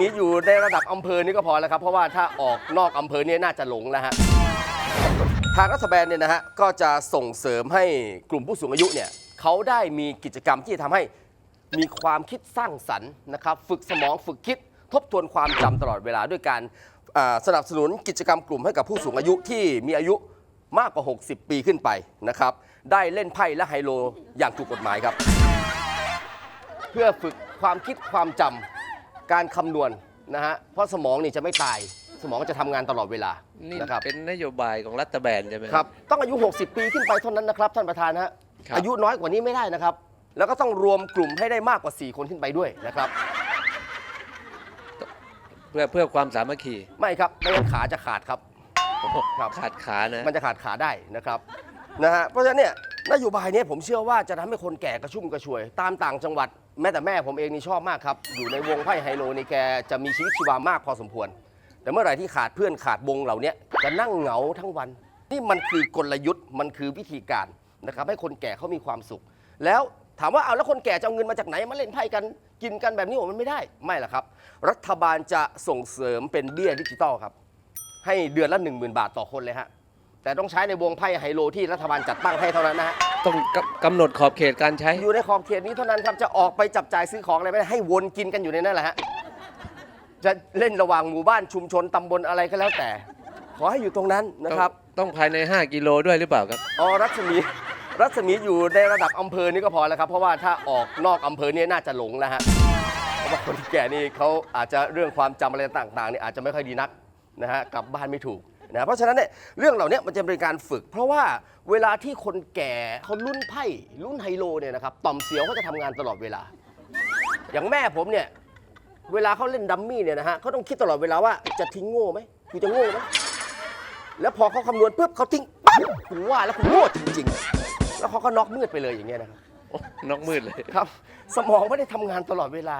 มีอยู่ในระดับอำเภอนี่ก็พอแล้วครับ เพราะว่าถ้าออกนอกอำเภอเนี่ยน่าจะหลงแล้วฮะ ทางรัฐบาลเนี่ยนะฮะก็จะส่งเสริมให้กลุ่มผู้สูงอายุเนี่ยเขาได้มีกิจกรรมที่จะทำให้มีความคิดสร้างสรรค์นะครับ ฝึกสมองฝึกคิดทบทวนความจำตลอดเวลาด้วยการอ่าสนับสนุนกิจกรรมกลุ่มให้กับผู้สูงอายุที่มีอายุมากกว่า 60 ปีขึ้นไปนะครับ ได้เล่นไพ่และไฮโลอย่างถูกกฎหมายครับ เพื่อฝึกความคิดความจำ การคำนวณนะฮะเพราะสมองนี่จะไม่ตาย สมองจะทำงานตลอดเวลานี่นะครับเป็นนโยบายของรัฐบาลใช่ไหม ครับต้องอายุ 60 ปีขึ้นไปเท่านั้นนะครับ ท่านประธานฮะครับ อายุน้อยกว่านี้ไม่ได้นะครับ แล้วก็ต้องรวมกลุ่มให้ได้มากกว่า 4 คนขึ้นไปด้วยนะครับ เพื่อเพื่อความสามัคคีไม่ครับไม่งั้นขาจะขาดครับ ครับ ขาดขานะมันจะขาดขาได้นะครับ นะฮะเพราะฉะนั้นเนี่ยนโยบายเนี้ผมเชื่อว่าจะทำให้คนแก่กระชุ่มกระชวย ตามต่างจังหวัดแม้แต่แม่ผมเองนี่ชอบมากครับ อยู่ในวงไพ่ไฮโลนี่แกจะมีชีวิตชีวามากพอสมควร แต่เมื่อไหร่ที่ขาดเพื่อนขาดวงเหล่านี้จะนั่งเหงาทั้งวัน นี่มันคือกลยุทธ์มันคือวิธีการนะครับให้คนแก่เขามีความสุข แล้วถามว่าเอาแล้วคนแก่จะเอาเงินมาจากไหนมาเล่นไพ่กันกินกันแบบนี้โอ้มันไม่ได้ไม่หรอกครับ รัฐบาลจะส่งเสริมเป็นเบี้ยดิจิตอลครับ ให้เดือนละ 1 0,000 บาทต่อคนเลยฮะ แต่ต้องใช้ในวงไพ่ไฮโลที่รัฐบาลจัดตั้งให้เท่านั้นนะฮะ ต้องกำกำหนดขอบเขตการใช้ อยู่ในขอบเขตนี้เท่านั้นครับ จะออกไปจับจ่ายซื้อของอะไรไม่ได้ให้วนกินกันอยู่ในนั่นแหละฮะ จะเล่นระหว่างหมู่บ้านชุมชนตำบลอะไรก็แล้วแต่ ขอให้อยู่ตรงนั้นนะครับ ต้องต้องภายใน 5 กิโลด้วยหรือเปล่าครับ อ๋อรัศมีรัศมีอยู่ในระดับอำเภอนี่ก็พอแล้วครับ เพราะว่าถ้าออกนอกอำเภอเนี่ยน่าจะหลงแล้วฮะเพราะว่าคนแก่นี่เขาอาจจะเรื่องความจำอะไรต่างๆเนี่ยอาจจะไม่ค่อยดีนักนะฮะกลับบ้านไม่ถูก นะเพราะฉะนั้นเนี่ยเรื่องเหล่านี้มันจะเป็นการฝึก เพราะว่าเวลาที่คนแก่เขาลุ้นไพ่ลุ้นไฮโลเนี่ยนะครับต่อมเสียวเขาจะทำงานตลอดเวลา อย่างแม่ผมเนี่ยเวลาเขาเล่นดัมมี่เนี่ยนะฮะเขาต้องคิดตลอดเวลาว่าจะทิ้งโง่ไหมกูจะโง่ไหมแล้วพอเขาคำนวณปุ๊บเขาทิ้งปั๊บผมว่าแล้วคุณโง่จริงๆ แล้วเขาก็น็อกมืดไปเลยอย่างเงี้ยนะครับโอ้นอกมืดเลย ครับ สมองไม่ได้ทำงานตลอดเวลา